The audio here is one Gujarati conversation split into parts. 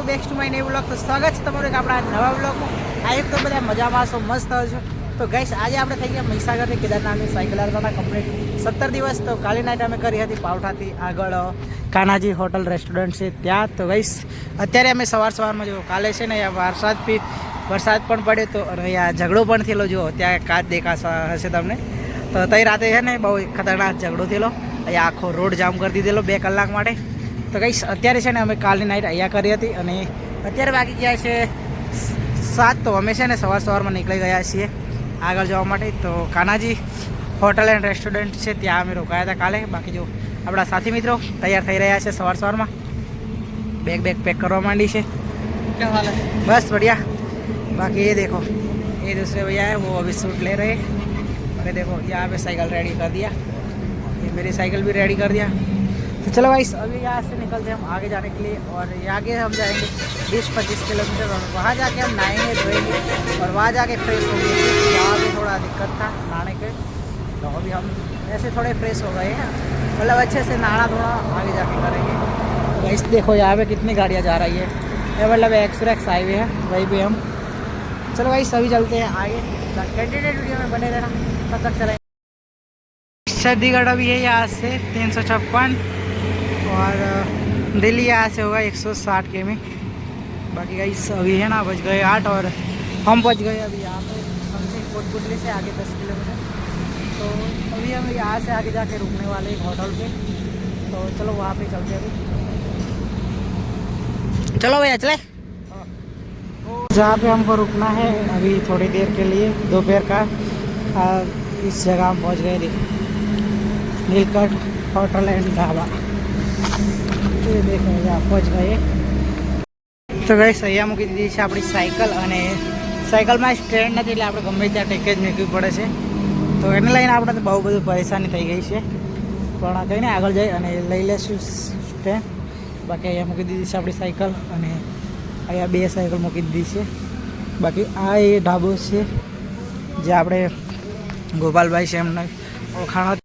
ગુડ મોર્નિંગ ગાઈસ તો બેક ટુ માય બ્લોગ તો સ્વાગત છે તમારું એક આપણા નવા બ્લોગમાં આઈ તો બધા મજામાં છો, મસ્ત છો. તો ગઈશ આજે આપણે થઈ ગયા મહીસાગરથી કેદારનાથની સાયકલ હતા કમ્પ્લીટ સત્તર દિવસ તો કાલી નાઇટ અમે કરી હતી પાવઠાથી આગળ. કાનાજી હોટલ રેસ્ટોરન્ટ છે ત્યાં. તો ગઈશ અત્યારે અમે સવાર સવારમાં જો કાલે છે ને વરસાદ પી વરસાદ પણ પડ્યો તો અહીંયા ઝઘડો પણ થયેલો જુઓ. ત્યાં કાચ દેખાશે હશે તમને. તો તઈ રાતે છે ને બહુ ખતરનાક ઝઘડો થયેલો. અહીંયા આખો રોડ જામ કરી દીધેલો બે કલાક માટે. તો કઈ અત્યારે છે ને અમે કાલની નાઇટ અહીંયા કરી હતી અને અત્યારે વાગી ગયા છે સાત તો અમે છે ને સવાર સવારમાં નીકળી ગયા છીએ આગળ જવા માટે તો કાનાજી હોટલ એન્ડ રેસ્ટોરન્ટ છે ત્યાં અમે રોકાયા હતા કાલે બાકી જો આપણા સાથી મિત્રો તૈયાર થઈ રહ્યા છે સવાર સવારમાં બેગ બેગ પેક કરવા માંડી છે બસ बढ़िया बाकी ये देखो ये दूसरे भैया है वो अभी सूट ले रहे हैं अरे देखो यहाँ पे साइकिल रेडी कर दिया ये मेरी साइकिल भी रेडी कर दिया तो चलो भाई, अभी यहाँ से निकलते हैं हम आगे जाने के लिए और आगे हम जाएँगे बीस पच्चीस किलोमीटर और वहाँ जाके हम नहाएँगे, धोएँगे और वहाँ जाके फ्रेश क्योंकि यहाँ भी थोड़ा दिक्कत था नहाने के तो अभी हम ऐसे थोड़े फ्रेश हो गए हैं। मतलब अच्छे से नहाना थोड़ा आगे जाके करेंगे। तो इस देखो यहाँ पे कितनी गाड़ियाँ जा रही है। ये मतलब एक्सप्रेस हाईवे है, वहीं पे हम। चलो भाई, सभी चलते हैं आगे। कंटिन्यू वीडियो में बने रहना। तब तक चलेंगे चंडीगढ़ अभी है यहाँ से तीन सौ छप्पन। और दिल्ली यहाँ से होगा एक सौ साठ के में बाकी गई अभी है ना बज गए आठ और हम पहुँच गए अभी यहाँ पे। हमसे कोटपुतली से आगे दस किलोमीटर। तो अभी हम यहाँ से आगे जाके रुकने वाले एक होटल पे। तो चलो वहाँ पे चलते अभी। चलो भैया चले। जहाँ पे हमको रुकना है अभी थोड़ी देर के लिए दोपहर का। आ, इस जगह हम पहुँच गए नीलकंठ होटल एंड ढाबा। એ દેખો ભોજભાઈએ. તો ગઈ સૈયા મૂકી દીધી છે આપણી સાયકલ અને સાયકલમાં સ્ટેન્ડ નથી એટલે આપણે ગમે ત્યાં ટેકે જ મૂકવી પડે છે. તો એને લઈને આપણે તો બહુ બધું પરેશાની થઈ ગઈ છે. પણ કંઈ ને આગળ જઈ અને લઈ લેશું સ્ટેન્ડ. બાકી અહીંયા મૂકી દીધી છે આપણી સાયકલ અને અહીંયા બે સાયકલ મૂકી દીધી છે. બાકી આ એ ઢાબો છે જે આપણે ગોપાલભાઈ છે એમને ઓળખાણો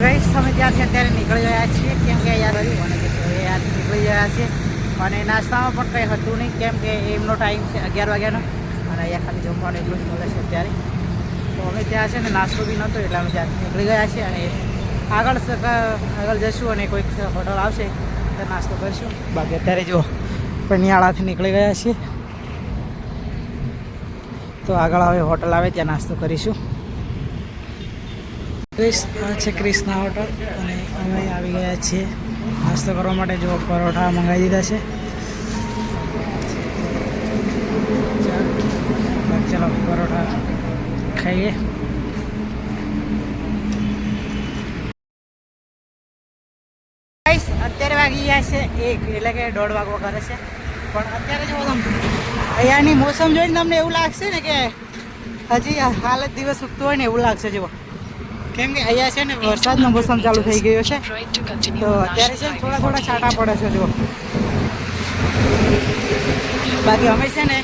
તમે ત્યાંથી અત્યારે નીકળી ગયા છીએ. કે યાર રહ્યું અને એ યાર નીકળી ગયા છે અને નાસ્તામાં પણ કંઈ હતું નહીં, કેમ કે એમનો ટાઈમ છે અગિયાર વાગ્યાનો. અને અહીંયા ખાલી જમવાનું એટલું જ મળે છે અત્યારે. તો અમે ત્યાં છે ને નાસ્તો બી નહોતો, એટલે અમે ત્યાં નીકળી ગયા છીએ અને આગળ આગળ જઈશું અને કોઈક હોટલ આવશે, તો નાસ્તો કરીશું. બાકી અત્યારે જો પનિયાળાથી નીકળી ગયા છીએ. તો આગળ હવે હોટલ આવે, ત્યાં નાસ્તો કરીશું. આ છે ક્રિષ્ના હોટલ અને અમે આવી ગયા છીએ. નાસ્તો કરવા માટે જો પરોઠા મંગાવી દીધા છે. ચાલ, પરોઠા ખાઈએ. અત્યારે વાગી ગયા છે એક એટલે કે દોઢ વાગવા કરે છે. પણ અત્યારે જો તમે અહીંયાની મોસમ જોઈને તમને એવું લાગશે ને કે હજી હાલ જ દિવસ ઉગતો હોય ને એવું લાગશે જુઓ. કેમ કે અહીંયા છે ને વરસાદનો મોસમ ચાલુ થઈ ગયો છે. તો અત્યારે છે ને થોડા થોડા છાંટા પડે છે જુઓ બાકી અમે છે ને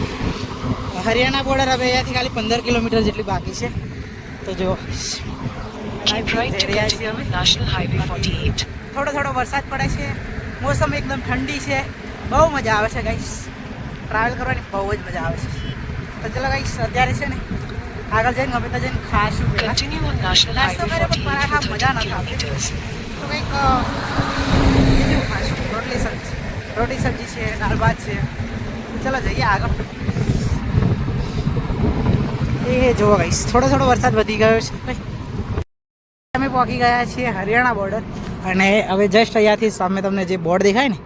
હરિયાણા બોર્ડર હવે અહીંયાથી ખાલી પંદર કિલોમીટર જેટલી બાકી છે. તો 48. થોડો થોડો વરસાદ પડે છે. મોસમ એકદમ ઠંડી છે. બહુ મજા આવે છે ગાઈસ ટ્રાવેલ કરવાની બહુ જ મજા આવે છે. તો ચલો ગાઈસ અત્યારે છે ને આગળ જઈને ગમે ત્યાં જઈને ખાશું નાસ્તો Highway પણ પરાઠા મજા નથી આવતી તો કંઈક ખાશું. રોટલી સબ્જી. રોટી સબ્જી છે દાળ ભાત છે. ચલો જઈએ આગળ. એ જોવો ગઈશ થોડો થોડો વરસાદ વધી ગયો છે. ભાઈ અમે પહોંચી ગયા છીએ હરિયાણા બોર્ડર અને હવે જસ્ટ અહીંયાથી સામે તમને જે બોર્ડ દેખાય ને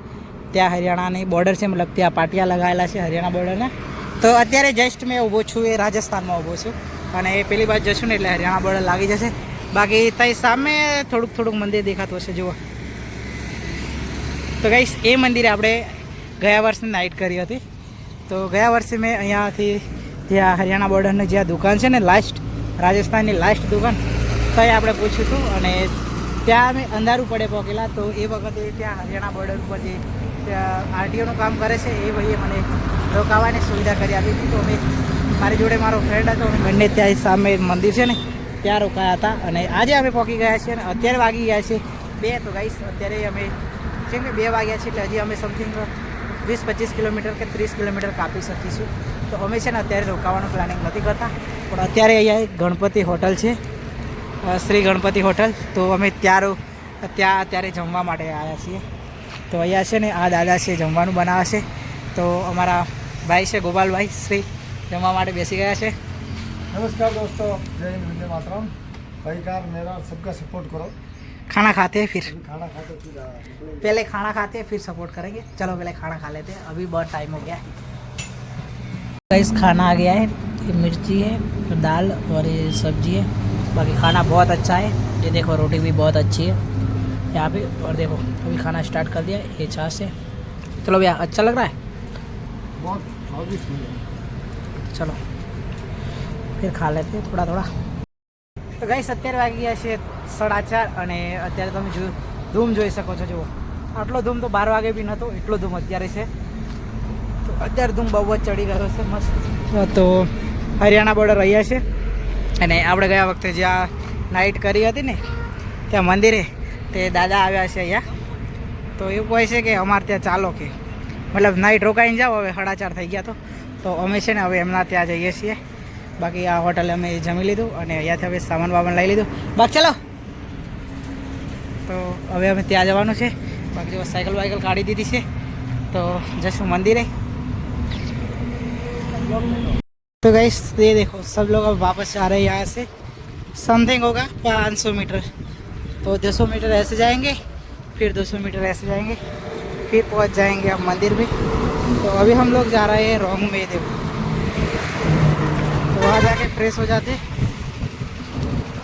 ત્યાં હરિયાણાની બોર્ડર છે. મતલબ ત્યાં પાટિયા લગાવેલા છે હરિયાણા બોર્ડરના તો અત્યારે જસ્ટ મેં ઊભો છું એ રાજસ્થાનમાં ઊભો છું. અને એ પેલી બાજુ જશું ને એટલે હરિયાણા બોર્ડર લાગી જશે. બાકી ત્યાં સામે થોડુંક થોડુંક મંદિર દેખાતું હશે, જુઓ. તો ગઈશ એ મંદિરે આપણે ગયા વર્ષે નાઇટ કરી હતી. તો ગયા વર્ષે મેં અહીંયાથી ત્યાં હરિયાણા બોર્ડરની જ્યાં દુકાન છે ને લાસ્ટ રાજસ્થાનની લાસ્ટ દુકાન ત્યાં આપણે પૂછ્યું હતું અને ત્યાં અમે અંધારું પડે પહોંચેલા તો એ વખતે ત્યાં હરિયાણા બોર્ડર ઉપર જે આરટીઓનું કામ કરે છે, એ ભાઈએ મને રોકાવાની સુવિધા કરી આપી હતી. તો અમે મારી જોડે મારો ફ્રેન્ડ હતો બંને ત્યાં સામે મંદિર છે ને, ત્યાં રોકાયા હતા અને આજે અમે પહોંચી ગયા છીએ અને અત્યારે વાગી ગયા છે બે. તો ગાઈશ અત્યારે અમે જેમ કે બે વાગ્યા છે એટલે હજી અમે સમથિંગ વીસ પચીસ કિલોમીટર કે ત્રીસ કિલોમીટર કાપી શકીશું. તો અમે છે ને અત્યારે રોકાવાનું પ્લાનિંગ નથી કરતા. પણ અત્યારે અહીંયા એક ગણપતિ હોટલ છે શ્રી ગણપતિ હોટલ. તો અમે ત્યાં ત્યાં અત્યારે જમવા માટે આવ્યા છીએ. તો અહીંયા છે ને આ દાદા છે જમવાનું બનાવે છે તો અમારા ભાઈ છે ગોપાલભાઈ, શ્રી જમવા માટે બેસી ગયા છે नमस्कार दोस्तों जय हिंद वंदे मातरम भाई कार मेरा सबका सपोर्ट करो खाना खाते हैं फिर अभी खाना खाते फिर आ, निकलेंगे। पहले खाना खाते हैं फिर सपोर्ट करेंगे चलो पहले खाना खा लेते हैं अभी बहुत टाइम हो गया है गाइस खाना आ गया है ये मिर्ची है दाल और ये सब्जी है बाकी खाना बहुत अच्छा है ये देखो रोटी भी बहुत अच्छी है यहाँ पे और देखो अभी खाना स्टार्ट कर दिया है ये छाछ है चलो भैया अच्छा लग रहा है बहुत स्वादिष्ट मिले ચલો, ફિર ખા લેતે, થોડા થોડા. તો ગઈ અત્યારે વાગી ગયા છે સાડા ચાર અને અત્યારે તમે જો ધૂમ જોઈ શકો છો, જુઓ. આટલો ધૂમ તો બાર વાગે બી નહોતો એટલો ધૂમ અત્યારે છે. તો અત્યારે ધૂમ બહુ જ ચડી ગયો છે, મસ્ત. તો હરિયાણા બોર્ડર રહ્યા છે. અને આપણે ગયા વખતે જ્યાં નાઇટ કરી હતી ને, ત્યાં મંદિરે તે દાદા આવ્યા છે અહીંયા. તો એવું કહે છે કે અમારે ત્યાં ચાલો કે. મતલબ નાઇટ રોકાઈને જાઓ, હવે સાડા ચાર થઈ ગયા તો. તો અમે છે ને હવે એમના ત્યાં જઈએ છીએ બાકી આ હોટલે અમે જમી લીધું અને અહીંયાથી હવે સામાન વામાન લઈ લીધું બાકી ચલો તો હવે અમે ત્યાં જવાનું છે બાકી જો સાયકલ વાયકલ કાઢી દીધી છે તો જશું મંદિરે तो गैस ये देखो सब लोग अब वापस आ रहे हैं यहाँ से समथिंग होगा पाँच सौ मीटर तो दो सौ मीटर ऐसे जाएंगे फिर दो सौ मीटर ऐसे जाएंगे फिर पहुँच जाएंगे अब मंदिर में तो अभी हम लोग जा रहे हैं रोंग में, देखो। तो वहाँ जाके फ्रेश हो जाते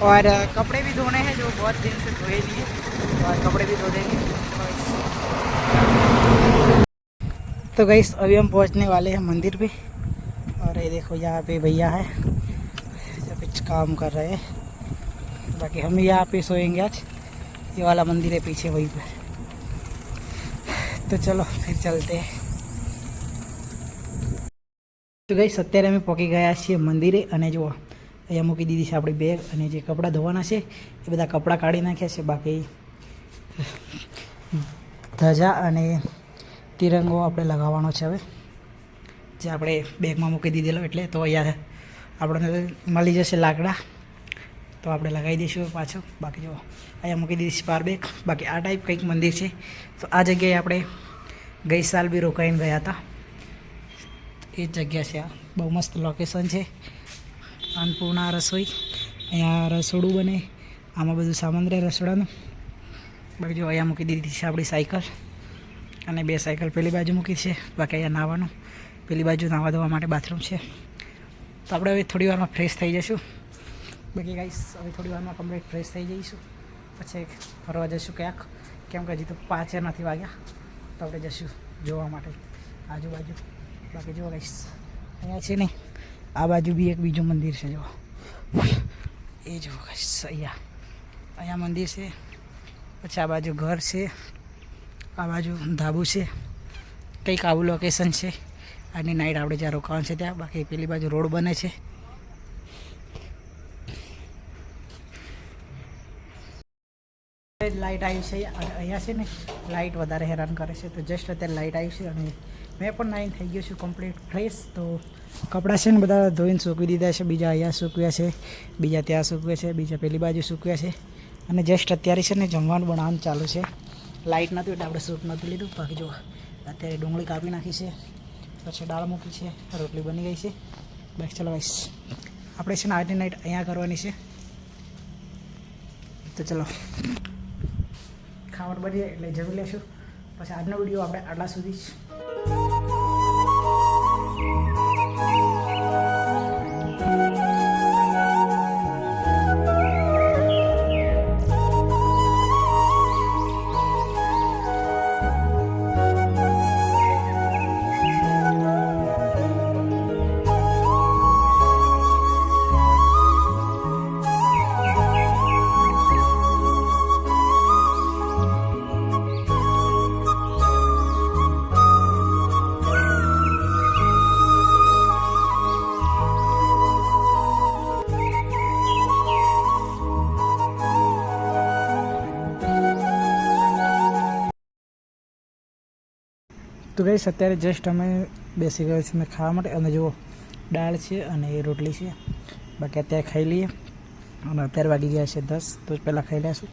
और कपड़े भी धोने हैं जो बहुत दिन से धोए लिए और कपड़े भी धो देंगे। तो गई अभी हम पहुँचने वाले हैं मंदिर पे। और ये देखो, यहाँ पे भैया है। कुछ काम कर रहे हैं। बाकी हम यहाँ पे सोएँगे आज। ये वाला मंदिर है पीछे, वहीं पर तो चलो, फिर चलते हैं। તો ગઈ અત્યારે અમે પહોંચી ગયા છીએ મંદિરે અને જુઓ, અહીંયા મૂકી દીધી છે આપણી બેગ અને જે કપડાં ધોવાના છે, એ બધા કપડાં કાઢી નાખ્યા છે. બાકી, ધજા અને તિરંગો આપણે લગાવવાનો છે હવે, જે આપણે બેગમાં મૂકી દીધેલો એટલે તો અહીંયા આપણને મળી જશે લાકડા. તો આપણે લગાવી દઈશું પાછો. બાકી જુઓ, અહીંયા મૂકી દીધી છે પાર બેગ બાકી આ ટાઈપ કંઈક મંદિર છે. તો આ જગ્યાએ આપણે ગઈ સાલ બી રોકાઈને ગયા હતા. એ જગ્યા છે આ. બહુ મસ્ત લોકેશન છે. અન્નપૂર્ણા રસોઈ. અહીંયા રસોડું બને. આમાં બધું સામાન રહે રસોડાનું. બાકી જો અહીંયા મૂકી દીધી છે આપણી સાયકલ. અને બે સાયકલ પેલી બાજુ મૂકી છે. બાકી અહીંયા નાહવાનું પેલી બાજુ નાહવા ધોવા માટે બાથરૂમ છે. તો આપણે હવે થોડી વારમાં ફ્રેશ થઈ જઈશું. બાકી ગાઈસ હવે થોડી વારમાં કમ્પ્લીટ ફ્રેશ થઈ જઈશું. પછી ફરવા જઈશું ક્યાંક. કેમ કે હજી તો પાંચે નથી વાગ્યા. તો આપણે જઈશું જોવા માટે આજુબાજુ. બાકી જો ગાઈસ અહીંયા છે ને, આ બાજુ બી એક બીજું મંદિર છે જો એ જો ગાઈસ અહીંયા. અહીંયા મંદિર છે, પછી આ બાજુ ઘર છે, આ બાજુ ધાબુ છે, કંઈક આવું લોકેશન છે. આજની નાઇટ આપણે જ્યાં રોકાવાનું છે ત્યાં, બાકી પેલી બાજુ રોડ બને છે. લાઇટ આવી છે અહીંયા છે ને લાઇટ વધારે હેરાન કરે છે. તો જસ્ટ અત્યારે લાઇટ આવી છે, અને મેં પણ નાઈન થઈ ગયો છું કમ્પ્લીટ ફ્રેશ તો કપડાં છે ને બધા ધોઈને સૂકવી દીધા છે. બીજા અહીંયા સૂકવ્યા છે, બીજા ત્યાં સૂકવે છે, બીજા પેલી બાજુ સૂકવ્યા છે. અને જસ્ટ અત્યારે છે ને જમવાનું બનાવવાનું ચાલુ છે. લાઇટ નહોતું એટલે આપણે સૂટ નહોતું લીધું. બાકી જો અત્યારે ડુંગળી કાપી નાખી છે. પછી દાળ મૂકી છે. રોટલી બની ગઈ છે. બસ ચલો બસ આપણે છે ને આજની નાઇટ અહીંયા કરવાની છે. તો ચલો. ખાવાનું બની એટલે જમી લેશું. પછી આજનો વીડિયો આપણે આટલા સુધી જ. તો ગઈશ અત્યારે જસ્ટ અમે બેસી ગયો છું મેં ખાવા માટે. અને જુઓ, દાળ છે અને એ રોટલી છે. બાકી અત્યારે ખાઈ લઈએ. અને અત્યારે વાગી ગયા છે દસ, તો પહેલાં ખાઈ લઈશું